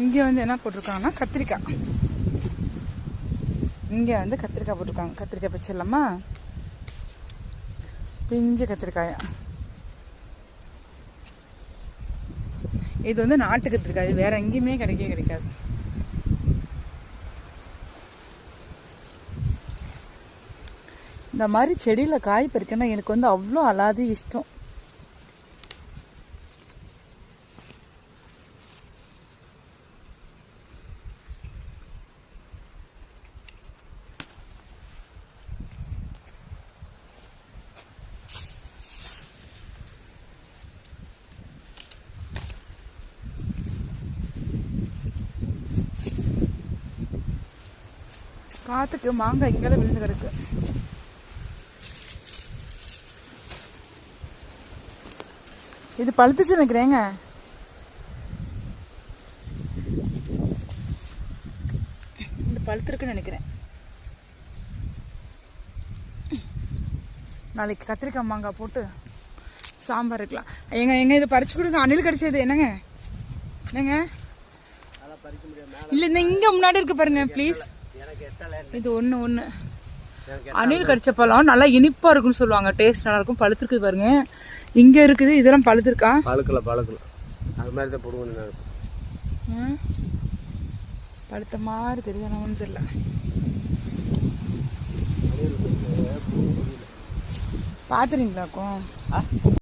இங்கே வந்து என்ன போட்டிருக்காங்கன்னா கத்திரிக்காய். இங்கே வந்து கத்திரிக்காய் போட்டிருக்காங்க. கத்திரிக்காய் பச்சிடலாமா பிஞ்சு கத்திரிக்காயா. இது வந்து நாட்டு கத்திரிக்காய். இது வேற எங்கேயுமே கிடைக்கவே கிடைக்காது. இந்த மாதிரி செடியில் காய் பறிக்கணும் எனக்கு வந்து அவ்வளோ அலாதி இஷ்டம். காத்துக்கு மாங்காய் இங்கெல்லாம் விழுந்து கிடக்கு. இது பழுத்துச்சு நினைக்கிறேங்க இது பழுத்துருக்குன்னு நினைக்கிறேன். நாளைக்கு கத்திரிக்காய் மாங்காய் போட்டு சாம்பார் இருக்கலாம். எங்க எங்க இதை பறிச்சு கொடுங்க. அணில் கடிச்சது என்னங்க? என்னங்க? இல்லை இந்த இங்கே முன்னாடி இருக்கு பாருங்க ப்ளீஸ் இது ஒன்று ஒன்று அணில் கடிச்ச பழம் நல்லா இனிப்பா இருக்கும்னு சொல்லுவாங்க. டேஸ்ட் நல்லா இருக்கும் பழுத்திருக்கு பாருங்க. இங்க இருக்குது. இதெல்லாம் பழுத்திருக்கா? பழுக்கல பழுக்கல. அது மாதிரி தான் போடுவோம் நான். பழுத்த மாதிரி தெரியும் ஒன்றும் தெரியல. பாத்துறீங்களாக்கும்